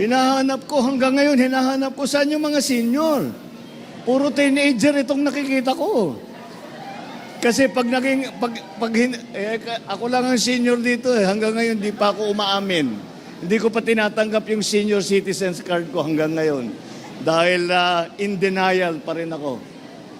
hinahanap ko hanggang ngayon, hinahanap ko saan yung mga senior. Puro teenager itong nakikita ko. Kasi pag naging, pag, pag, eh, ako lang ang senior dito eh. Hanggang ngayon, di pa ako umaamin. Hindi ko pa tinatanggap yung senior citizens card ko hanggang ngayon. Dahil uh, in denial pa rin ako.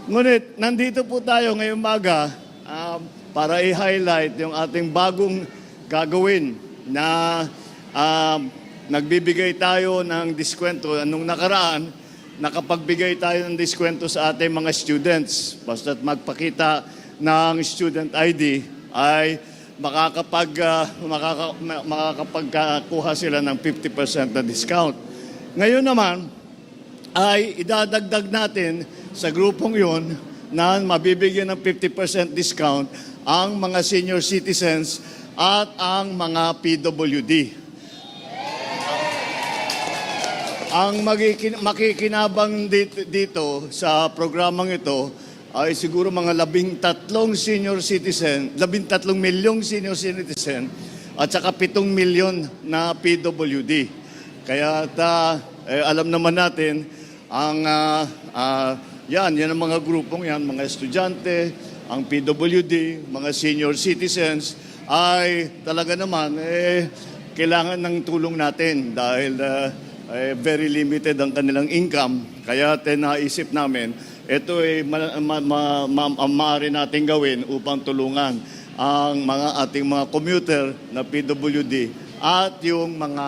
Ngunit, nandito po tayo ngayong maga uh, ah, para i-highlight yung ating bagong gagawin na ah, nagbibigay tayo ng diskwento. Anong nakaraan, nakapagbigay tayo ng diskwento sa ating mga students. Basta't magpakita ng student ID ay makakapag, ah, makaka, ma- makakapagkuha sila ng 50% na discount. Ngayon naman, ay idadagdag natin sa grupong yon na mabibigyan ng 50% discount ang mga senior citizens at ang mga PWD. Ang makikinabang dito, dito sa programang ito ay siguro mga labing tatlong senior citizen, labing tatlong milyong senior citizen at saka pitong milyon na PWD. Kaya ta, eh, alam naman natin ang ah, ah, yan, yan ang mga grupong yan, mga estudyante, ang PWD, mga senior citizens ay talaga naman eh, kailangan ng tulong natin dahil ah, eh, very limited ang kanilang income. Kaya naisip namin, ito ay ma- ma- ma- ma- ma- maaari natin gawin upang tulungan ang mga ating mga commuter na PWD at yung mga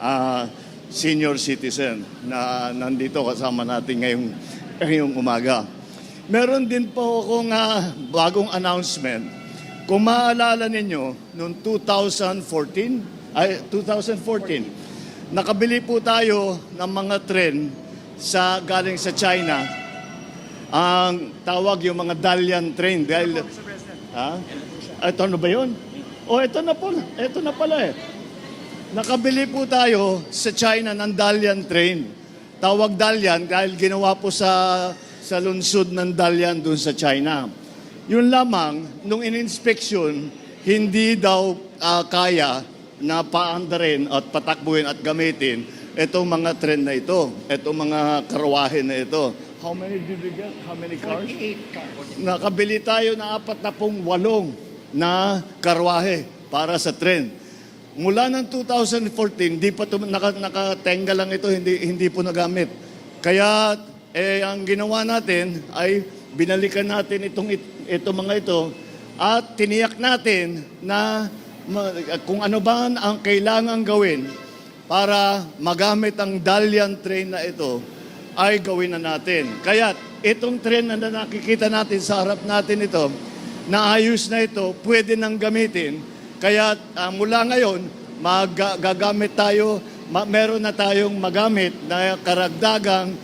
ah, senior citizen na nandito kasama natin ngayong, ngayong umaga. Meron din po akong ah, bagong announcement. Kung maalala ninyo, noong 2014, ay 2014, nakabili po tayo ng mga tren sa galing sa China. Ang tawag yung mga Dalian train dahil ha? Ito na ba 'yon? Oh, ito na po. Ito na pala eh. Nakabili po tayo sa China ng Dalian train. Tawag Dalian dahil ginawa po sa sa lungsod ng Dalian doon sa China. Yun lamang, nung in-inspection, hindi daw ah, kaya na paandarin at patakbuhin at gamitin itong mga tren na ito, itong mga karwahe na ito. How many did we get? How many cars? Nakabili tayo na apat na pong walong na karwahe para sa tren. Mula ng 2014, di pa tum- naka, nakatenga lang ito, hindi, hindi po nagamit. Kaya eh, ang ginawa natin ay binalikan natin itong, it- itong mga ito at tiniyak natin na kung ano ba ang kailangan gawin para magamit ang Dalian train na ito ay gawin na natin. Kaya itong train na nakikita natin sa harap natin ito, naayos na ito, pwede nang gamitin. Kaya ah, mula ngayon, magagamit tayo, ma- meron na tayong magamit na karagdagang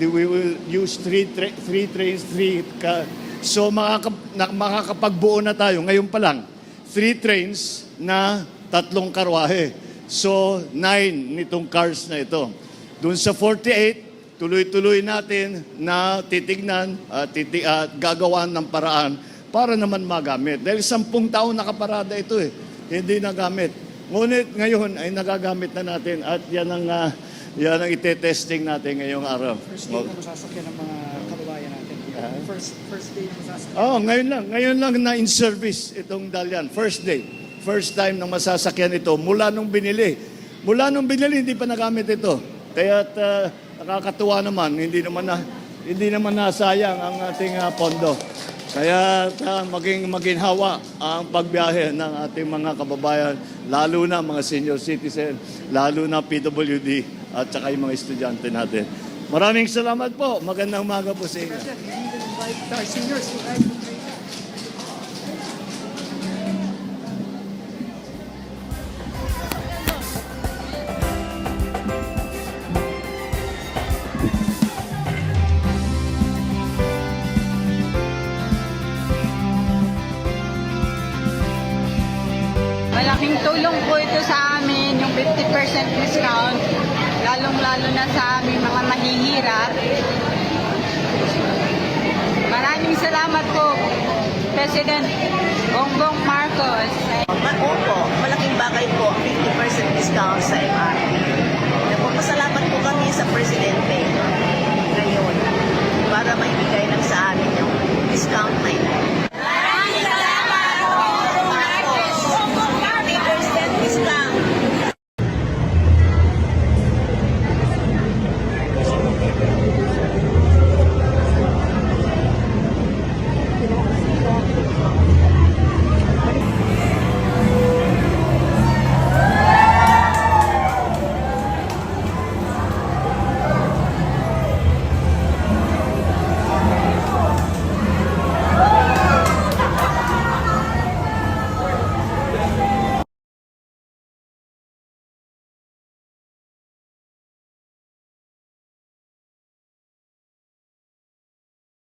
we will use three, tra- three trains, three ka- So makaka- na- makakapagbuo na tayo ngayon pa lang. Three trains na tatlong karwahe. So nine nitong cars na ito. Doon sa 48, tuloy-tuloy natin na titignan at titi- at gagawan ng paraan para naman magamit. Dahil sampung taon nakaparada ito eh, hindi nagamit. Ngunit ngayon ay nagagamit na natin at yan ang, ah, yan ang ite-testing natin ngayong araw. First day na masasakyan ng mga kababayan natin. First first day na masasakyan. Oh, ngayon lang. Ngayon lang na in service itong Dalian. First day. First time nang masasakyan ito mula nung binili. Mula nung binili, hindi pa nagamit ito. Kaya uh, nakakatuwa naman, hindi naman na hindi naman nasayang ang ating ah, pondo. Kaya uh, maging maginhawa ang pagbiyahe ng ating mga kababayan, lalo na mga senior citizen, lalo na PWD at saka yung mga estudyante natin. Maraming salamat po. Magandang umaga po sa inyo. Seniors lalong-lalo na sa aming mga mahihirap. Maraming salamat po, President Bongbong Marcos. Ma- Opo, malaking bagay po ang 50% discount sa MRT. Napapasalamat salamat